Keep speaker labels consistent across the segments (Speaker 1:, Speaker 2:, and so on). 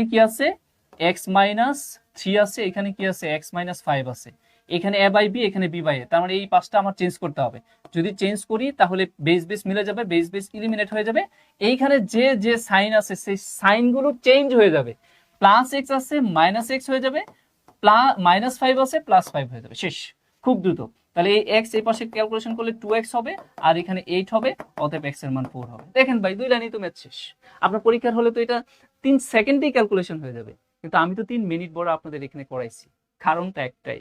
Speaker 1: এখানে কি আছে? এক্স মাইনাস থ্রি আছে, এখানে কি আছে? এক্স মাইনাস ফাইভ আছে। এখানে এ বাই বি এখানে বি বাই এ তার মানে এই পাঁচটা আমার চেঞ্জ করতে হবে। যদি চেঞ্জ করি, তাহলে বেস বেস মিলে যাবে বেস বেস ইলিমিনেট হয়ে যাবে। এইখানে যে যে সাইন আছে, সেই সাইনগুলো চেঞ্জ হয়ে যাবে। প্লাস এক্স আছে মাইনাস এক্স হয়ে যাবে। মাইনাস ফাইভ আছে প্লাস ফাইভ হয়ে যাবে। শেষ। খুব দ্রুত। তাহলে এই এক্স এই পাশে ক্যালকুলেশন করলে টু এক্স হবে, আর এখানে এইট হবে, অতএব এক্সের মান ফোর হবে। দেখেন ভাই, দুই লাইনই তো ম্যাথ শেষ। আপনার পরীক্ষার হলে তো এটা তিন সেকেন্ডেই ক্যালকুলেশন হয়ে যাবে। কিন্তু আমি তো তিন মিনিট বড় আপনাদের এখানে করাইছি। কারণটা একটাই,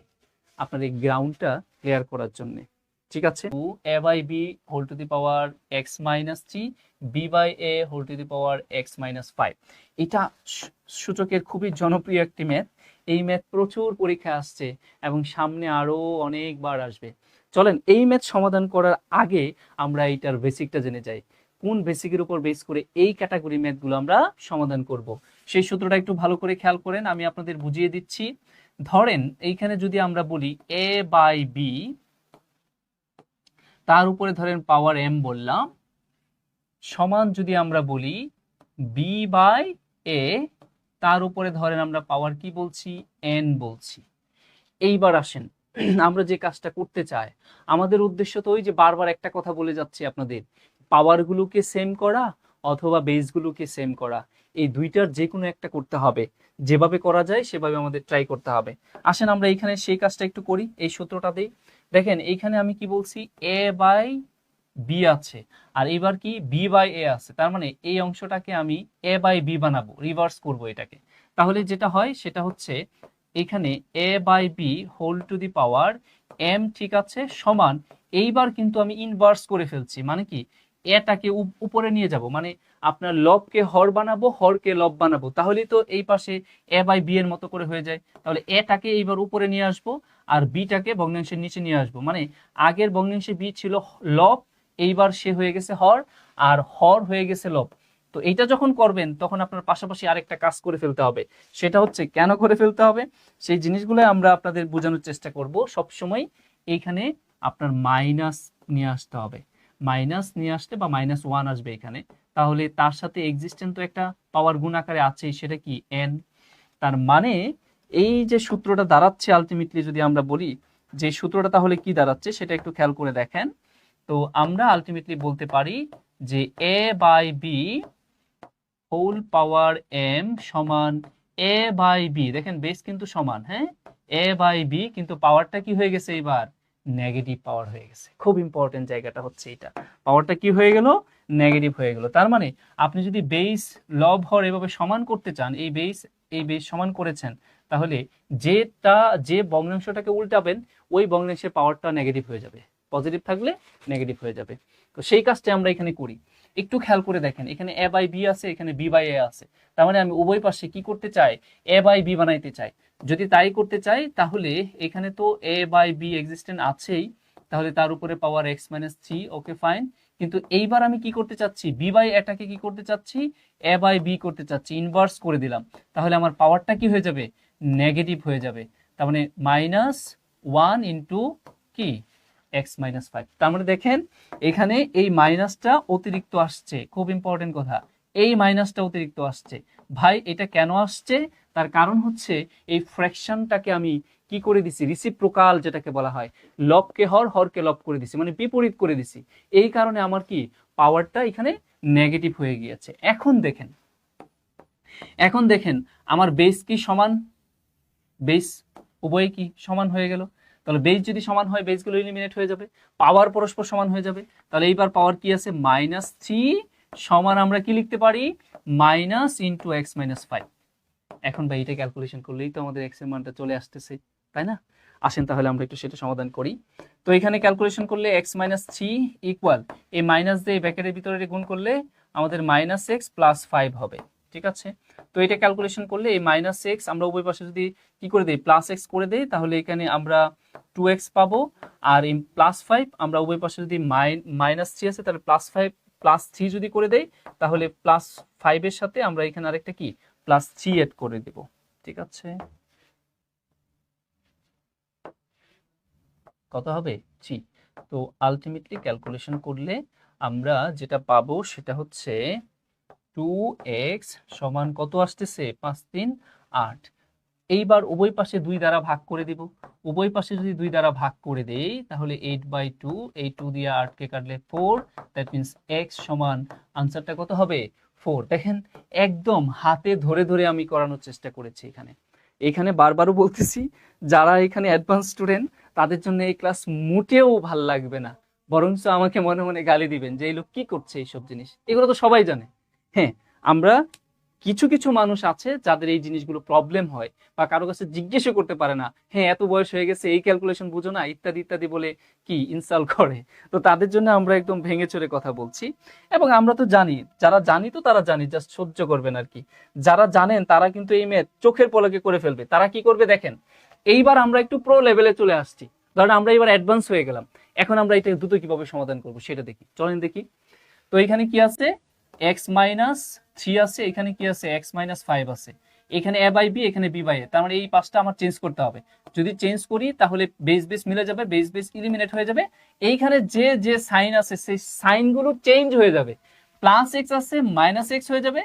Speaker 1: আপনার এই গ্রাউন্ডটা ক্লিয়ার করার জন্য। ঠিক আছে? To A by B whole to the power X minus three B by A whole to the power X minus five এটা সূচকের খুবই জনপ্রিয় একটি ম্যাথ এই ম্যাথ প্রচুর পরীক্ষা আসছে এবং সামনে আরও অনেকবার আসবে। চলেন, এই ম্যাথ সমাধান করার আগে আমরা এইটার বেসিকটা জেনে যাই। কোন বেসিকের উপর বেস করে এই ক্যাটাগরি ম্যাথগুলো আমরা সমাধান করব। সেই সূত্রটা একটু ভালো করে খেয়াল করেন, আমি আপনাদের বুঝিয়ে দিচ্ছি। ধরেন, এইখানে যদি আমরা বলি এ বাই বি তার উপরে ধরেন পাওয়ার এম বললাম, সমান যদি আমরা বলি বি বাই এ তার উপরে ধরেন আমরা পাওয়ার কি বলছি? এন বলছি। এইবার আসেন, আমরা যে কাজটা করতে চাই, আমাদের উদ্দেশ্য তো ওই যে বারবার একটা কথা বলে যাচ্ছি আপনাদের। পাওয়ারগুলোকে সেম করা অথবা বেসগুলোকে সেম করা। এই দুইটার যে কোনো একটা করতে হবে। যেভাবে করা যায়, সেভাবে আমাদের ট্রাই করতে হবে। আসেন আমরা এইখানে সেই কাজটা একটু করি, এই সূত্রটা দিই। দেখেন, এইখানে আমি কি বলছি? এ বাই বি আছে। আর এবার কি? বি বাই এ আছে। তার মানে এই অংশটাকে আমি এ বাই বি বানাবো রিভার্স করব এটাকে। তাহলে যেটা হয়, সেটা হচ্ছে এখানে A by B whole to the power M ঠিক আছে, সমান। এইবার কিন্তু আমি ইনভার্স করে ফেলছি। মানে কি? এটাকে উপ- উপরে নিয়ে যাব। মানে আপনার লবকে হর বানাবো, হরকে লব বানাবো। তাহলেই তো এই পাশে এ বাই বি এর মতো করে হয়ে যায়। তাহলে এটাকে এইবার উপরে নিয়ে আসব আর বিটাকে ভগ্নাংশের নিচে নিয়ে আসব। মানে আগের ভগ্নাংশে বি ছিল লব, এইবার সে হয়ে গেছে হর আর হর হয়ে গেছে লব। তো এইটা যখন করবেন, তখন আপনার পাশাপাশি আরেকটা কাজ করে ফেলতে হবে। সেটা হচ্ছে কেন করে ফেলতে হবে? সেই জিনিসগুলো আমরা আপনাদের বোঝানোর চেষ্টা করব। সবসময় এইখানে আপনার মাইনাস নিয়ে আসতে হবে। মাইনাস নিয়ে আসতে বা মাইনাস ওয়ান আসবে এখানে, তাহলে তার সাথে এক্সিস্টেন্ট তো একটা পাওয়ার গুণ আকারে আছেই, সেটা কি? এন তার মানে এই যে সূত্রটা দাঁড়াচ্ছে আলটিমেটলি যদি আমরা বলি, যে সূত্রটা তাহলে কি দাঁড়াচ্ছে সেটা একটু খেয়াল করে দেখেন। তো আমরা আলটিমেটলি বলতে পারি যে A by B whole power M সমান এ বাই বি দেখেন বেস কিন্তু সমান হ্যাঁ? এ বাই বি কিন্তু পাওয়ারটা কি হয়ে গেছে এবার নেগেটিভ পাওয়ার হয়ে গেছে। খুব ইম্পর্টেন্ট জায়গাটা হচ্ছে এটা। পাওয়ারটা কি হয়ে গেল? নেগেটিভ হয়ে গেল। তার মানে আপনি যদি বেস লব হর এভাবে সমান করতে চান, এই বেস এই বেস সমান করেছেন, তাহলে যেটা যে ভগ্নাংশটাকে উল্টাবেন, ওই ভগ্নাংশের পাওয়ারটা নেগেটিভ হয়ে যাবে। পজিটিভ থাকলে নেগেটিভ হয়ে যাবে। তো সেই কাজটা আমরা এখানে করি। একটু খেয়াল করে দেখেন, এখানে এ বাই বি আছে, এখানে বি বাই এ আছে। তার মানে আমি উভয় পাশে কি করতে চাই? এ বাই বি বানাইতে চাই। যদি তাই করতে চাই, তাহলে এখানে তো এ বাই বি এক্সিস্টেন্ট আছেই, তাহলে তার উপরে power X minus three okay fine কিন্তু এইবার আমি কি করতে চাচ্ছি? বি বাই এটাকে কি করতে চাচ্ছি? এ বাই বি করতে চাচ্ছি। ইনভার্স করে দিলাম। তাহলে আমার পাওয়ারটা কি হয়ে যাবে? নেগেটিভ হয়ে যাবে। তার মানে মাইনাস ওয়ান ইন্টু কি? এক্স মাইনাস ফাইভ তার মানে দেখেন, এখানে এই মাইনাসটা অতিরিক্ত আসছে। খুব ইম্পর্টেন্ট কথা। এই মাইনাসটা অতিরিক্ত আসছে। ভাই, এটা কেন আসছে? তার কারণ হচ্ছে এই ফ্র্যাকশনটাকে আমি কি করে দিছি? রিসিপ্রোকাল যেটাকে বলা হয়। লবকে হর, হরকে লব করে দিছি। মানে বিপরীত করে দিছি। এই কারণে আমার কি? পাওয়ারটা এখানে নেগেটিভ হয়ে গিয়েছে। এখন দেখেন এখন দেখেন, আমার বেস কি সমান? বেস উভয় কি সমান হয়ে গেল? তাহলে বেস যদি সমান হয় বেসগুলো এলিমিনেট হয়ে যাবে। পাওয়ার পরস্পর সমান হয়ে যাবে। তাহলে এইবার পাওয়ার কি আছে? মাইনাস থ্রি সমান আমরা কি লিখতে পারি? Minus into X minus five এখন ভাই এটা ক্যালকুলেশন করলেই তো আমাদের এক্সের মানটা চলে আসতেছে, তাই না? আসেন তাহলে আমরা একটু সেটা সমাধান করি। তো এখানে ক্যালকুলেশন করলে এক্স মাইনাস থ্রি ইকুয়াল এই মাইনাস দিয়ে ব্যাকেটের ভিতরে গুণ করলে আমাদের মাইনাস এক্স প্লাস ফাইভ হবে। ঠিক আছে? তো এটা ক্যালকুলেশন করলে এই মাইনাস এক্স আমরা উভয় পাশে যদি কি করে দেই? প্লাস এক্স করে দেই, তাহলে এখানে আমরা টু এক্স পাবো। আর এই প্লাস ফাইভ আমরা উভয় পাশে যদি মাইনাস থ্রি আছে, তাহলে প্লাস ফাইভ প্লাস থ্রি যদি করে দেই, তাহলে প্লাস ফাইভের সাথে আমরা এখানে আরেকটা কি? প্লাস থ্রি এড করে দেব। ঠিক আছে? কত হবে? থ্রি তো আলটিমেটলি ক্যালকুলেশন করলে আমরা যেটা পাবো সেটা হচ্ছে টু এক্স সমান কত আসতেছে? পাঁচ, তিন, আট। এইবার উভয় পাশে দুই দ্বারা ভাগ করে দিব। উভয় পাশে যদি দুই দ্বারা ভাগ করে দেই, তাহলে এইট বাই টু এই দিয়ে কাটলে দ্যাট সমান কত হবে? দেখেন, একদম হাতে ধরে ধরে আমি করানোর চেষ্টা করেছি এখানে। এখানে বারবারও বলতেছি, যারা এখানে অ্যাডভান্স স্টুডেন্ট তাদের জন্য এই ক্লাস মোটেও ভালো লাগবে না। বরঞ্চ আমাকে মনে মনে গালি দিবেন যে, এই লোক কি করছে এইসব জিনিস? এগুলো তো সবাই জানে। হ্যাঁ আমরা কিছু কিছু মানুষ আছে যাদের এই জিনিসগুলো প্রবলেম হয় বা কারও কাছে জিজ্ঞেসও করতে পারে না হ্যাঁ এত বয়স হয়ে গেছে, এই ক্যালকুলেশন বুঝো না, ইত্যাদি ইত্যাদি বলে কি ইনসাল করে। তো তাদের জন্য আমরা একদম ভেঙে চড়ে কথা বলছি। এবং আমরা তো জানি, যারা জানি তো তারা জানি জাস্ট সহ্য করবেন আর কি। যারা জানেন তারা কিন্তু এই ম্যাথ চোখের পলকে করে ফেলবে। তারা কি করবে দেখেন, এইবার আমরা একটু প্রো লেভেলে চলে আসছি। ধরেন আমরা এবার অ্যাডভান্স হয়ে গেলাম। এখন আমরা এটা দ্রুত কীভাবে সমাধান করব সেটা দেখি। চলেন দেখি। তো এখানে কি আছে? এক্স মাইনাস থ্রি আছে, এখানে কি আছে? এক্স মাইনাস ফাইভ আছে। এখানে এ বাই বি, এখানে বি বাই এ। তার মানে এই পাঁচটা আমার চেঞ্জ করতে হবে। যদি চেঞ্জ করি, তাহলে বেস বেস মিলে যাবে, বেস বেস ইলিমিনেট হয়ে যাবে। এইখানে যে যে সাইন আছে, সেই সাইনগুলো চেঞ্জ হয়ে যাবে। প্লাস এক্স আছে, মাইনাস এক্স হয়ে যাবে।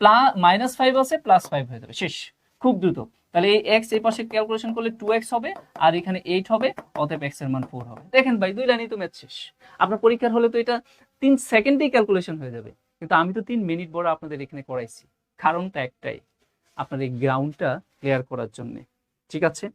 Speaker 1: প্লাস মাইনাস ফাইভ আছে, প্লাস ফাইভ হয়ে যাবে। শেষ। খুব দ্রুত। তাহলে এই এক্স এই পাশে ক্যালকুলেশন করলে টু এক্স হবে, আর এখানে এইট হবে, অতএব এক্সের মান ফোর হবে। দেখেন ভাই, দুই লাইনই তো ম্যাথ শেষ। আপনার পরীক্ষার হলে তো এটা তিন সেকেন্ডেই ক্যালকুলেশন হয়ে যাবে। কিন্তু আমি তো তিন মিনিট বড় আপনাদের এখানে করাইছি। কারণটা একটাই, আপনার এই গ্রাউন্ডটা ক্লিয়ার করার জন্য। ঠিক আছে?